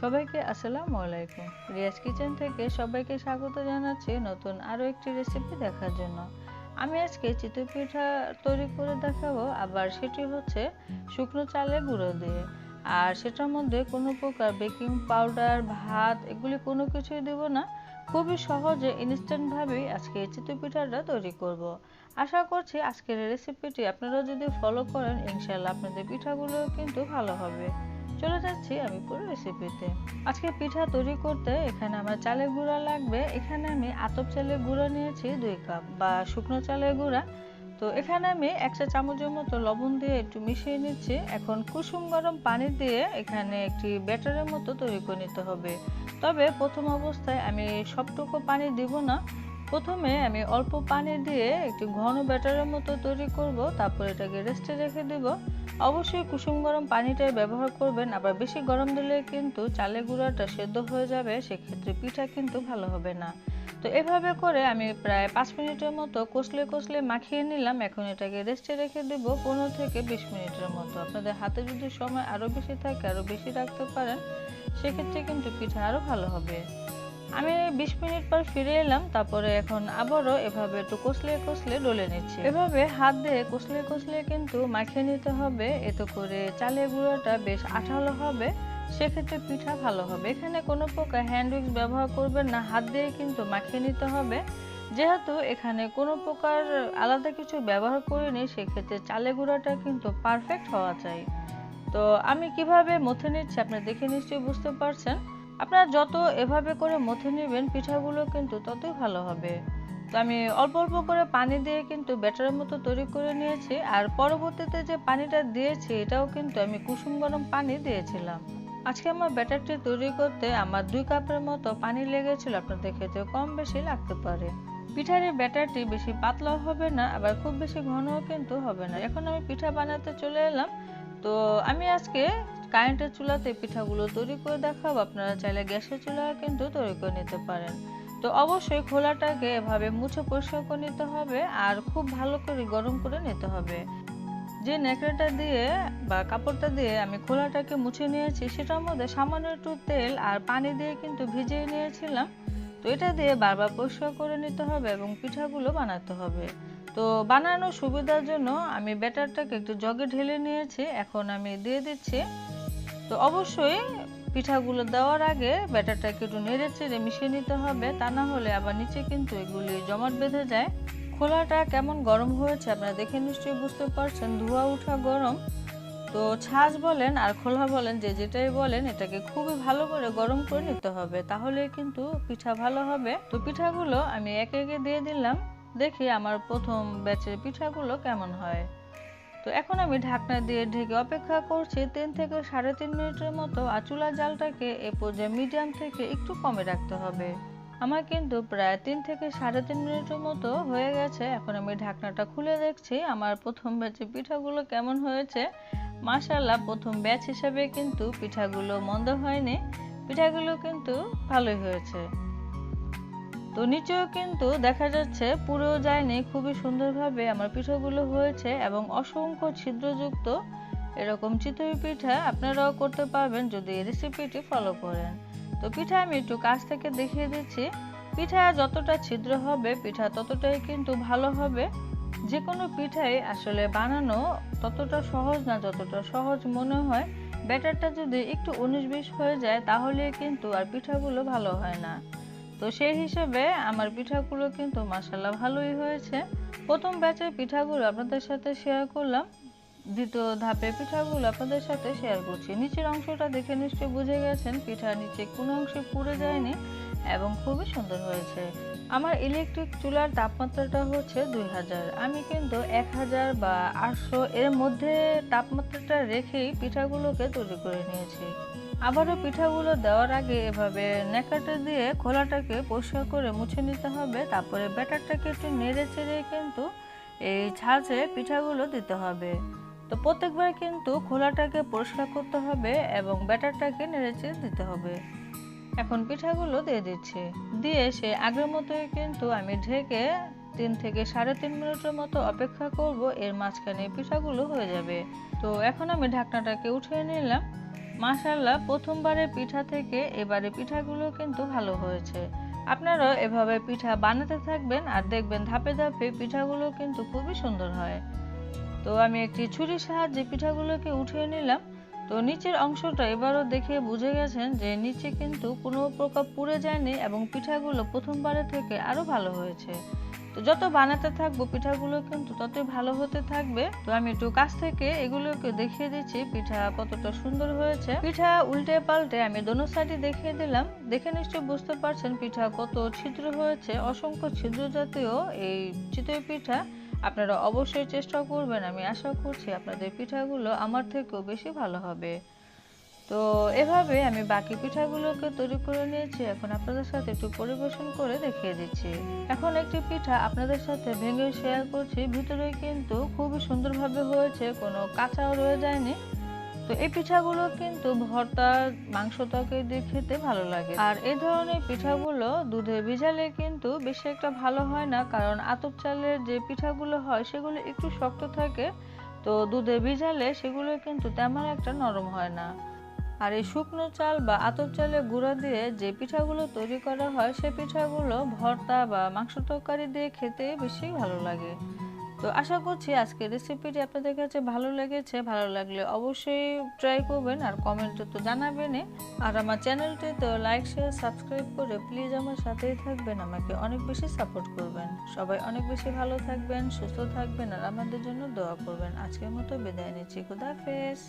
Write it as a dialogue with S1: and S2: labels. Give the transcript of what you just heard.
S1: সবাইকে আসসালামু আলাইকুম। রিয়াজ কিচেন থেকে সবাইকে স্বাগত জানাচ্ছি নতুন আরও একটি রেসিপি দেখার জন্য। আমি আজকে চিতই পিঠা তৈরি করে দেখাবো, আবার সেটি হচ্ছে শুকনো চালে গুঁড়ো দিয়ে। আর সেটার মধ্যে কোনো প্রকার বেকিং পাউডার ভাত, এগুলি কোনো কিছুই দেব না। খুবই সহজে ইনস্ট্যান্টভাবেই আজকে চিতই পিঠাটা তৈরি করব। আশা করছি আজকের রেসিপিটি আপনারা যদি ফলো করেন ইনশাল্লাহ আপনাদের পিঠাগুলো কিন্তু ভালো হবে। চলে যাচ্ছি আমি পুরো রেসিপিতে আজকে পিঠা তৈরি করতে এখানে আমার চালের গুঁড়া লাগবে। এখানে আমি আতপ চালের গুঁড়া নিয়েছি দুই কাপ বা শুকনো চালের গুঁড়া। তো এখানে আমি একটা চামচের মতো লবণ দিয়ে একটু মিশিয়ে নিচ্ছি। এখন কুসুম গরম পানি দিয়ে এখানে একটি ব্যাটারের মতো তৈরি করে নিতে হবে। তবে প্রথম অবস্থায় আমি সবটুকু পানি দিব না। প্রথমে আমি অল্প পানি দিয়ে একটি ঘন ব্যাটারের মতো তৈরি করব। তারপর এটাকে রেস্টে রেখে দিব। অবশ্যই কুসুম গরম পানিটাই ব্যবহার করবেন, আবার বেশি গরম দিলে কিন্তু চালের গুঁড়াটা সেদ্ধ হয়ে যাবে, সেক্ষেত্রে পিঠা কিন্তু ভালো হবে না। তো এভাবে করে আমি প্রায় পাঁচ মিনিটের মতো কষলে কষলে মাখিয়ে নিলাম, এখন এটাকে রেস্টে রেখে দেব পনেরো থেকে বিশ মিনিটের মতো। আপনাদের হাতে যদি সময় আরও বেশি থাকে, আরও বেশি রাখতে পারেন, সেক্ষেত্রে কিন্তু পিঠা আরও ভালো হবে। আমি বিশ মিনিট পর ফিরে এলাম, তারপরে এখন আবারও এভাবে একটু কষলে কষলে ডলে নিচ্ছি। এভাবে হাত দিয়ে কষলে কষলে কিন্তু মাখিয়ে নিতে হবে, এতে করে চালের গুঁড়োটা বেশ আঠালো হবে, সেক্ষেত্রে পিঠা ভালো হবে। এখানে কোনো প্রকার হ্যান্ড উইক্স ব্যবহার করবেন না, হাত দিয়ে কিন্তু মাখিয়ে নিতে হবে। যেহেতু এখানে কোনো প্রকার আলাদা কিছু ব্যবহার করিনি, সেক্ষেত্রে চালে গুঁড়াটা কিন্তু পারফেক্ট হওয়া চাই। তো আমি কীভাবে মথে নিচ্ছি, আপনি দেখে নিশ্চয়ই বুঝতে পারছেন। আপনারা যত এভাবে করে মথে নেবেন, পিঠাগুলো কিন্তু ততই ভালো হবে। তো আমি অল্প অল্প করে পানি দিয়ে কিন্তু ব্যাটারের মতো তৈরি করে নিয়েছি। আর পরবর্তীতে যে পানিটা দিয়েছি, এটাও কিন্তু আমি কুসুম গরম পানি দিয়েছিলাম। আজকে আমার ব্যাটারটি তৈরি করতে আমার দুই কাপের মতো পানি লেগেছিল। আপনাদের ক্ষেত্রে কম বেশি লাগতে পারে। পিঠার এই ব্যাটারটি বেশি পাতলাও হবে না, আবার খুব বেশি ঘনও কিন্তু হবে না। এখন আমি পিঠা বানাতে চলে এলাম। তো আমি আজকে কারেন্টের চুলাতে পিঠাগুলো তৈরি করে দেখাবো আপনারা চাইলে গ্যাসের চুলা কিন্তু তৈরি করে নিতে পারেন। তো অবশ্যই খোলাটাকে এভাবে মুছে পরিষ্কার করে নিতে হবে আর খুব ভালো করে গরম করে নিতে হবে। যে নেকড়েটা দিয়ে বা কাপড়টা দিয়ে আমি খোলাটাকে মুছে নিয়েছি, সেটার মধ্যে সামান্য একটু তেল আর পানি দিয়ে কিন্তু ভিজিয়ে নিয়েছিলাম। তো এটা দিয়ে বারবার পরিষ্কার করে নিতে হবে এবং পিঠাগুলো বানাতে হবে। তো বানানোর সুবিধার জন্য আমি ব্যাটারটাকে একটু জগে ঢেলে নিয়েছি। এখন আমি দিয়ে দিচ্ছি তো অবশ্যই পিঠাগুলো দেওয়ার আগে ব্যাটারটাকে একটু নেড়ে চেড়ে মিশিয়ে নিতে হবে। তা না হলে আবার নিচে কিন্তু এগুলি জমাট বেঁধে যায়। খোলাটা কেমন গরম হয়েছে আপনারা দেখে নিশ্চয়ই বুঝতে পারছেন। ধোয়া উঠা গরম। তো ছাঁচ বলেন আর খোলা বলেন, যে যেটাই বলেন, এটাকে খুবই ভালো করে গরম করে নিতে হবে। তাহলে কিন্তু পিঠা ভালো হবে। তো পিঠাগুলো আমি একে একে দিয়ে দিলাম। দেখি আমার প্রথম ব্যাচের পিঠাগুলো কেমন হয়। তো এখন আমি ঢাকনা দিয়ে ঢেকে অপেক্ষা করছি তিন থেকে সাড়ে তিন মিনিটের মতো আর চুলা জালটাকে এ পর্যায়ে মিডিয়াম থেকে একটু কমে রাখতে হবে। আমার কিন্তু প্রায় তিন থেকে সাড়ে তিন মিনিটের মতো হয়ে গেছে। এখন আমি ঢাকনাটা খুলে দেখছি আমার প্রথম ব্যাচে পিঠাগুলো কেমন হয়েছে। মাশাল্লাহ প্রথম ব্যাচ হিসাবে কিন্তু পিঠাগুলো মন্দ হয়নি। পিঠাগুলো কিন্তু ভালোই হয়েছে। তো নিচেও কিন্তু দেখা যাচ্ছে পুরো যায়নি খুবই সুন্দরভাবে আমার পিঠাগুলো হয়েছে এবং অসংখ্য ছিদ্রযুক্ত এরকম চিতই পিঠা আপনারাও করতে পারবেন যদি এই রেসিপিটি ফলো করেন। তো পিঠা আমি একটু কাছ থেকে দেখিয়ে দিচ্ছি। পিঠা যতটা ছিদ্র হবে, পিঠা ততটাই কিন্তু ভালো হবে। যে কোনো পিঠাই আসলে বানানো ততটা সহজ না, যতটা সহজ মনে হয়। ব্যাটারটা যদি একটু উনিশ বিশ হয়ে যায়, তাহলে কিন্তু আর পিঠাগুলো ভালো হয় না। তো সেই হিসেবে আমার পিঠাগুলো কিন্তু মাসাল্লাহ ভালোই হয়েছে। প্রথম ব্যাচের পিঠাগুলো আপনাদের সাথে শেয়ার করলাম। দ্বিতীয় ধাপে পিঠাগুলো আপনাদের সাথে শেয়ার করছি। নিচের অংশটা দেখে নিশ্চয়ই বুঝে গেছেন, পিঠা নিচে কোনো অংশে পুড়ে যায়নি এবং খুবই সুন্দর হয়েছে। আমার ইলেকট্রিক চুলার তাপমাত্রাটা হচ্ছে দুই হাজার। আমি কিন্তু এক হাজার বা আটশো এর মধ্যে তাপমাত্রাটা রেখেই পিঠাগুলোকে তৈরি করে নিয়েছি। আবারও পিঠাগুলো দেওয়ার আগে এভাবে নেকাটা দিয়ে খোলাটাকে পরিষ্কার করে মুছে নিতে হবে। তারপরে ব্যাটারটাকে একটু নেড়ে চেড়ে কিন্তু এই ছাঁচে পিঠাগুলো দিতে হবে। তো প্রত্যেকবার কিন্তু খোলাটাকে পরিষ্কার করতে হবে এবং ব্যাটারটাকে নেড়ে চেড়ে দিতে হবে। এখন পিঠাগুলো দিয়ে দিচ্ছি। দিয়ে সে আগের মতোই কিন্তু আমি ঢেকে তিন থেকে সাড়ে তিন মিনিটের মতো অপেক্ষা করব, এর মাঝখানে পিঠাগুলো হয়ে যাবে। তো এখন আমি ঢাকনাটাকে উঠিয়ে নিলাম। মাশাল্লাহ প্রথমবারের পিঠা থেকে এবারে পিঠাগুলো কিন্তু ভালো হয়েছে। আপনারাও এভাবে পিঠা বানাতে থাকবেন আর দেখবেন ধাপে ধাপে পিঠাগুলো কিন্তু খুবই সুন্দর হয়। তো আমি একটি ছুরির সাহায্যে পিঠাগুলোকে উঠিয়ে নিলাম। তো নিচের অংশটা এবারও দেখে বুঝে গেছেন যে নিচে কিন্তু কোনো প্রকার পুড়ে যায়নি এবং পিঠাগুলো প্রথমবারের থেকে আরও ভালো হয়েছে। তো যত বানাতে থাকব পিঠাগুলো কিন্তু ততই ভালো হতে থাকবে। তো আমি একটু কাছ থেকে এগুলোকে দেখিয়ে দিচ্ছি, পিঠা কতটা সুন্দর হয়েছে। পিঠা উল্টে পাল্টে আমি দোনো সাইডে দেখিয়ে দিলাম। দেখে নিশ্চয়ই বুঝতে পারছেন পিঠা কত ছিদ্র হয়েছে। অসংখ্য ছিদ্র জাতীয় এই চিতই পিঠা আপনারা অবশ্যই চেষ্টা করবেন। আমি আশা করছি আপনাদের পিঠাগুলো আমার থেকেও বেশি ভালো হবে। তো এভাবে আমি বাকি পিঠাগুলোকে তৈরি করে নিয়েছি। এখন আপনাদের সাথে একটু পরিবেশন করে দেখিয়ে দিচ্ছি। এখন একটি পিঠা আপনাদের সাথে ভেঙে শেয়ার করছি। ভিতরে কিন্তু খুবই সুন্দরভাবে হয়েছে, কোনো কাঁচাও রয়ে যায়নি। তো এই পিঠাগুলো কিন্তু ভর্তা, মাংস তরকারি দিয়ে খেতে ভালো লাগে। আর এই ধরনের পিঠাগুলো দুধে ভিজালে কিন্তু বেশি একটা ভালো হয় না, কারণ আতপ চালের যে পিঠাগুলো হয় সেগুলো একটু শক্ত থাকে। তো দুধে ভিজালে সেগুলো কিন্তু তেমন একটা নরম হয় না। আর এই শুকনো চাল বা আতপ চালের গুঁড়া দিয়ে যে পিঠাগুলো তৈরি করা হয়, সে পিঠাগুলো ভর্তা বা মাংস তরকারি দিয়ে খেতে বেশি ভালো লাগে। তো আশা করছি আজকের রেসিপিটি আপনাদের কাছে ভালো লেগেছে। ভালো লাগলে অবশ্যই ট্রাই করবেন আর কমেন্টে তো জানাবেনই। আর আমার চ্যানেলটি তো লাইক শেয়ার সাবস্ক্রাইব করে প্লিজ আমার সাথেই থাকবেন। আমাকে অনেক বেশি সাপোর্ট করবেন। সবাই অনেক বেশি ভালো থাকবেন, সুস্থ থাকবেন আর আমাদের জন্য দোয়া করবেন। আজকের মতো বিদায় নিচ্ছি। খুদাহাফেজ